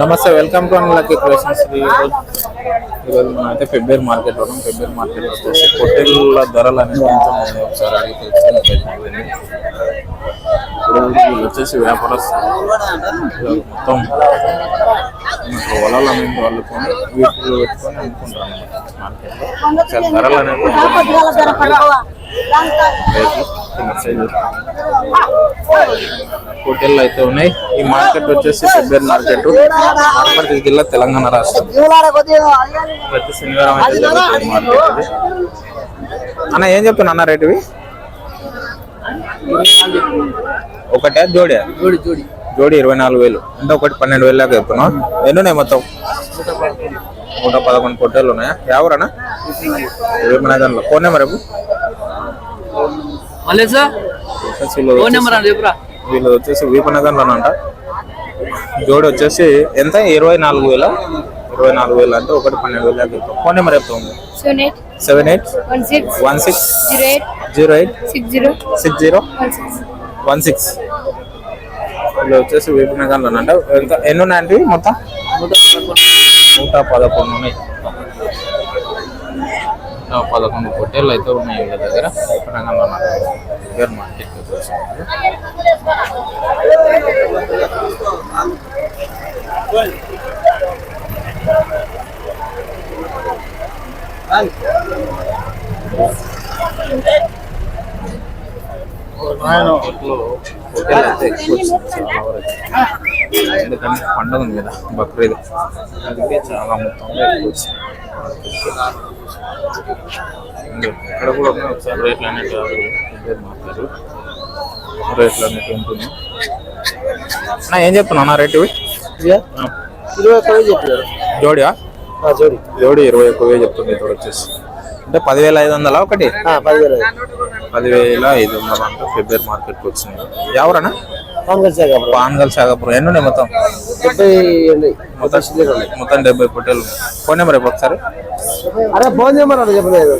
నమస్తే welcome to lucky Creations ఈరోజు ఈరోజు మనం అయితే ఫిబ్రవరి మార్కెట్ ఉన్నాం. ఫిబ్రవరి మార్కెట్ వచ్చేసి పొట్టేళ్ళ ధరలు అనేది ఎంత ఉన్నాయి ఒకసారి అడిగి తెలుసుకుని ప్రయత్నం ఇప్పుడు వచ్చేసి వ్యాపారస్తులు. మొత్తం వలలు అనేది వాళ్ళు కొని వీటిలో పెట్టుకొని అమ్ముకుంటారు మార్కెట్లో ధరలు అనేది హోటళ్ళు అయితే ఉన్నాయి. ఈ మార్కెట్ వచ్చేసి ఫిబ్రవరి మార్కెట్ వనపర్తి జిల్లా తెలంగాణ రాష్ట్రం. ప్రతి శనివారం అయితే జరుగుతుంది మార్కెట్ అన్న ఏం చెప్తున్నా అన్న రేటువి? ఒకటే జోడి? జోడి ఇరవై నాలుగు వేలు. అంటే ఒకటి పన్నెండు వేలు దాకా చెప్తున్నావు. ఎన్ని ఉన్నాయి మొత్తం? నూట పదకొండు పొట్టేలు ఉన్నాయా? ఎవరన్నా? వేమనగర్లో ఫోన్ నెంబర్ మళ్ళీ సార్? వీళ్ళు ఫోన్ నెంబర్ అని చెప్పురా? వీళ్ళు వచ్చేసి వీపనగర్లో అంట జోడి వచ్చేసి ఎంత? ఇరవై నాలుగు వేల. ఇరవై నాలుగు వేలు అంటే ఒకటి పన్నెండు వేలు ఫోన్ నెంబర్ చెప్తాం seven eight. Seven eight. One six. One six. Zero eight. Zero eight. Six zero. Six zero. One six. వీళ్ళు వచ్చేసి వీపనగర్లో అంట ఎంత? ఎన్ని ఉన్నాయంటే మొత్తం? నూట పదకొండు ఉన్నాయి. పదకొండు పొట్టేళ్ళు అయితే ఉన్నాయి వీళ్ళ దగ్గర వీపనగర్లో దగ్గర మార్కెట్ వచ్చేసి మార్కెట్లో పొట్టేళ్ళు అయితే ఎక్కువ వచ్చినాయి చాలా వరకు ఎందుకంటే పండుగ ఉంది కదా బక్రీద్. అందుకే చాలా మొత్తంలో ఇక్కడ కూడా ఉన్నాయి ఒకసారి రేట్లు అనేవి ఇద్దరు మాట్లాడు రేట్లు అనేవి ఉంటుంది అన్న ఏం చెప్తున్నా అన్న రేటు ఇవి? ఇరవై ఒక్క వేలు చెప్పారు. జోడియా? జోడి. జోడి ఇరవై ఒక్క వేలు చెప్తుంది ఇక్కడ వచ్చేసి. అంటే పదివేల ఐదు వందలా ఒకటి? పదివేలు పదివేల ఐదు వందలు అంటే ఫిబ్రవరి మార్కెట్కి వచ్చినాయి ఎవరన్నా? పాన్గల్ శాఖపురం ఎన్ని ఉన్నాయి మొత్తం? డెబ్బై మొత్తం మొత్తం డెబ్బై పొట్టేలు ఫోన్ నెంబర్ ఒకసారి. అరే ఫోన్ చేయమని అన్న చెప్పలేదు.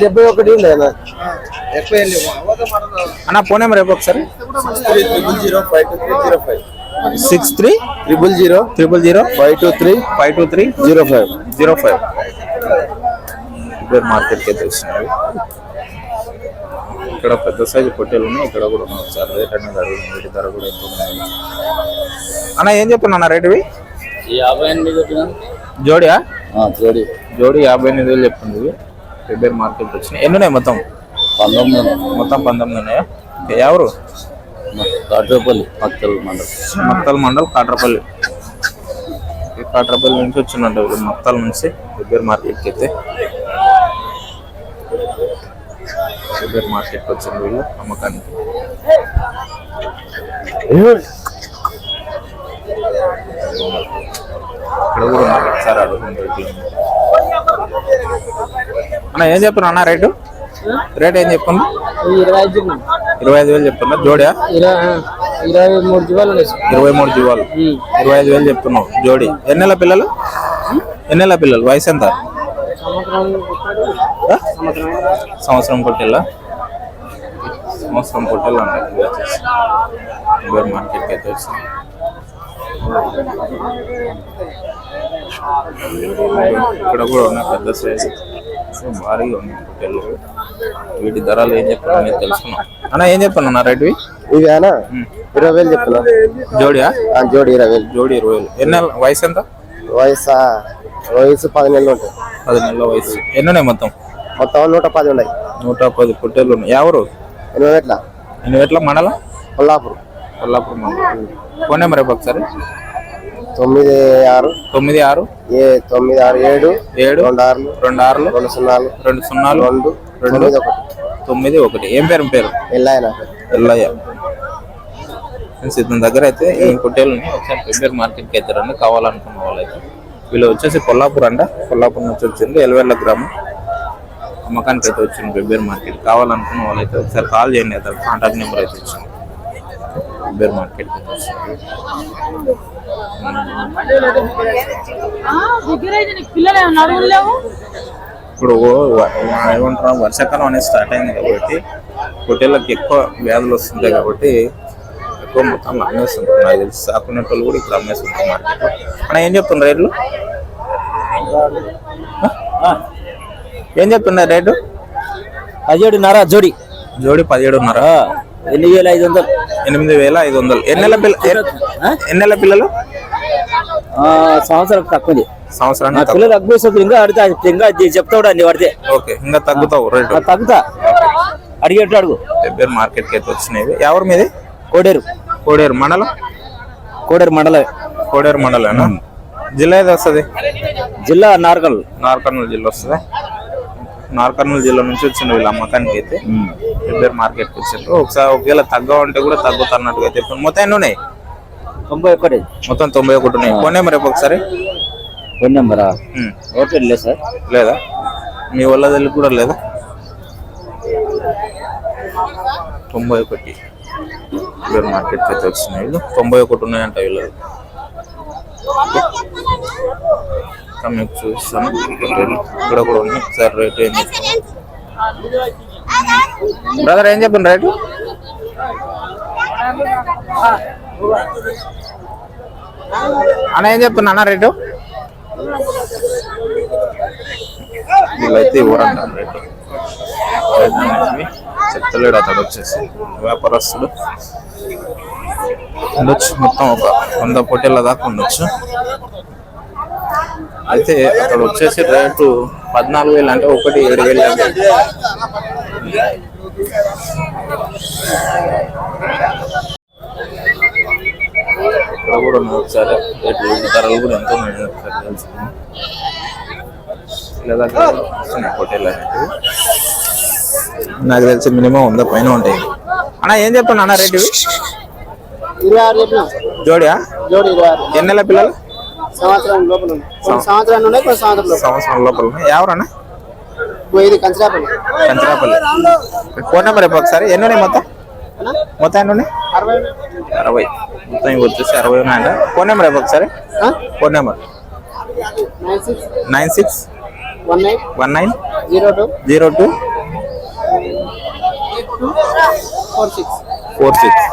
డెబ్బై ఒకటి అన్న. ఫోన్ నెంబర్ ఒకసారి. Triple zero five two three zero five. Six three triple zero triple zero five two three five two three zero five. Zero five. మార్కెట్కి అయితే వచ్చినాయి ఇక్కడ పెద్ద సైజు పొట్టేలు ఉన్నాయి ఇక్కడ కూడా ఉన్నాయి ఒకసారి రేట్ అనేది అడుగుతుంది వీటి ధర కూడా ఎంత ఉన్నాయి. అన్న ఏం చెప్తున్నా అన్న రేటువి? యాభై ఎనిమిది చెప్పిన? జోడియా? జోడి. జోడి యాభై ఎనిమిది వేలు చెప్తుంది ఇవి ఫిబ్రవరి మార్కెట్ వచ్చినాయి ఎన్ని ఉన్నాయి మొత్తం? పంతొమ్మిది మొత్తం పంతొమ్మిది ఉన్నాయా? ఎవరు కాట్రేపల్లి పక్కల మండలం. మక్తల్ మండల్ కాట్రపల్లి. ఈ కాట్రపల్లి నుంచి వచ్చిందంట వీళ్ళు మక్తల్ నుంచి ఫిబ్రవరి మార్కెట్కి అయితే. ఫిబ్రవరి మార్కెట్కి వచ్చింది. వీళ్ళు అమ్మకానికి ఇక్కడ కూడా ఉన్నారు. ఒకసారి అడుగుతుంది అన్న ఏం చెప్తున్నా అన్న రేటు? రేట్ ఏం చెప్తున్నా? ఇరవై ఐదు చెప్పిన ఇరవై ఐదు వేలు చెప్తున్నా. జోడియా? ఇరవై మూడు జీవాలు. ఇరవై మూడు జీవాలు. ఇరవై ఐదు వేలు చెప్తున్నావు. జోడి. ఎన్నెల పిల్లలు? ఎన్నెల పిల్లలు? వయసు ఎంత? సంవత్సరం పొట్టెళ్ళ సంవత్సరం ఉన్నాయి. ఇవి వచ్చేసి ఇరవై మార్కెట్కి అయితే వచ్చినాయి ఇక్కడ కూడా ఉన్నాయి పెద్ద సైజు భారీగా ఉన్నాయి పొట్టెళ్ళు వీటి ధరలు ఏం చెప్తున్నా అనేది తెలుసుకున్నాం. అన్న ఏం చెప్తున్నా రేటువి? ఇవి అన్న ఇరవై వేలు చెప్తున్నా జోడియా? ఆ, జోడి ఇరవై వేలు. జోడి ఇరవై వేలు. ఎన్ని వయసు ఎంత? వయసు? వయసు పది నెలలు ఉంటాయి పది నెలల వయసు. ఎన్ని ఉన్నాయి మొత్తం? మొత్తం నూట పది ఉన్నాయి. నూట పది పొట్టేళ్ళు ఉన్నాయి. ఎవరు? ఎనిమిది ఎట్లా? ఎన్ని ఎట్ల? మండలం? కొల్లాపూర్. కొల్లాపూర్ మండలం. ఫోన్ నెంబర్ ఒకసారి. తొమ్మిది ఆరు. తొమ్మిది ఆరు. ఏ తొమ్మిది ఆరు ఏడు. ఏడు. రెండు ఆరులు. రెండు ఆరులు. రెండు సున్నాలు. రెండు సున్నాలు. రెండు. రెండు. ఒకటి. తొమ్మిది ఒకటి. ఏం పేరు పేరు? వెళ్ళాయన ఎల్లయ్య. సిద్ధం దగ్గర అయితే ఈ పొట్టేళ్ళు ఉన్నాయి. ఒకసారి ఫిబ్రవరి మార్కెట్కి అయితే రండి. కావాలనుకున్న వాళ్ళైతే. వీళ్ళు వచ్చేసి కొల్లాపూర్ అంట. కొల్లాపూర్ నుంచి వచ్చింది. ఎలవేళ్ళ గ్రామం. అమ్మకానికి అయితే వచ్చింది ఫిబ్రవరి మార్కెట్. కావాలనుకున్న వాళ్ళైతే ఒకసారి కాల్ చేయండి అతను కాంటాక్ట్ నెంబర్ అయితే వచ్చింది నడువులు లేవు ఇప్పుడు ఏమంటారు వర్షాకాలం అనేది స్టార్ట్ అయింది కాబట్టి పొట్టేళ్ళకి ఎక్కువ వ్యాధులు వస్తుంటాయి కాబట్టి ఎక్కువ మొత్తం అమ్మేస్తుంటారు. నాకు తెలిసి సాకునే వాళ్ళు కూడా ఇప్పుడు అమ్మేస్తుంటారు మార్కెట్ ఏం చెప్తున్నారు రేట్లు? ఏం చెప్తున్నారు రేటు? పదిహేడున్నర జోడి. జోడి పదిహేడున్నర. ఎన్ని వేల ఐదు వందలు? ఎనిమిది వేల ఐదు వందలు. ఎన్ని నెలల పిల్ల ఎన్ని నెలల పిల్లలు? సంవత్సరం తక్కువది. సంవత్సరానికి. పిల్లలు అగ్గుతుంది ఇంకా అడితే ఇంకా చెప్తాడు అన్ని పడితే ఓకే ఇంకా తగ్గుతావు రేటు. తగ్గుతా. అడిగేట్టు అడుగు. పెబ్బేరు మార్కెట్కి అయితే వచ్చినాయి ఎవరి మీది? కోడేరు. కోడేరు మండలం? కోడేరు మండలం కోడేరు మండలేనా? జిల్లా ఏది వస్తుంది? జిల్లా నార్కల్. నార్కర్నూలు జిల్లా వస్తుంది? నార్కర్నూలు జిల్లా నుంచి వచ్చిన వీళ్ళ అమ్మకానికి అయితే పెబ్బేరు మార్కెట్కి వచ్చారు. ఒకసారి ఒకవేళ తగ్గ ఉంటే కూడా తగ్గుతున్నట్టుగా అయితే చెప్తున్నారు. మొత్తం ఎన్ని ఉన్నాయి? తొంభై ఒకటి మొత్తం తొంభై ఒకటి ఉన్నాయి. కొనే మరి ఒకసారి? ఫోన్ నెంబరా. ఓకే లేదు సార్? లేదా? మీ వాళ్ళ దగ్గర కూడా లేదా? తొంభై ఒకటి. వీళ్ళ మార్కెట్కి అయితే వచ్చినాయి. తొంభై ఒకటి ఉన్నాయంట వీళ్ళు ఇంకా మీకు చూస్తాను ఇక్కడ కూడా ఉన్నాయి సార్ రేట్ ఏం బ్రదర్ ఏం చెప్పండి రేటు? అన్న ఏం చెప్తున్నా? అన్న రేటు? వీళ్ళైతే ఇవ్వరంటారు రేటు? చెప్తలేడు అతడు వచ్చేసి. వ్యాపారస్తుడు. ఉండొచ్చు. మొత్తం ఒక వంద పొట్టేళ్ళ దాకా ఉండొచ్చు. అయితే అక్కడ వచ్చేసి రేటు పద్నాలుగు వేలు అంటే ఒకటి ఏడు వేలు ఇక్కడ కూడా ఉన్నాయి ఒకసారి. ధరలు కూడా ఎంత ఉన్నాయి ఒకసారి వస్తున్నాయి నాకు తెలిసి మినిమం వంద పైన ఉంటాయి. అన్న ఏం చెప్తున్నా అన్న రేటు జోడియా? జోడి ఇరవై ఆరు. ఎన్ని నెలల పిల్లలు? సంవత్సరం లోపల సంవత్సరాలు ఉన్నాయి కొన్ని సంవత్సరం లోపల. సంవత్సరం లోపల ఉన్నాయి. ఎవరన్నా? ఇది కంచరాపల్లి. కంచరాపల్లి. ఫోన్ నెంబర్ చెప్పు ఒకసారి. ఎన్ని ఉన్నాయి మొత్తం? మొత్తం ఎన్ని ఉన్నాయి? అరవై. మొత్తం ఇవి వచ్చేసి అరవై ఉన్నాయంట. ఫోన్ నెంబర్ చెప్పు ఒకసారి. Phone number. Nine six nine one eight one nine zero two zero two four six. Four six.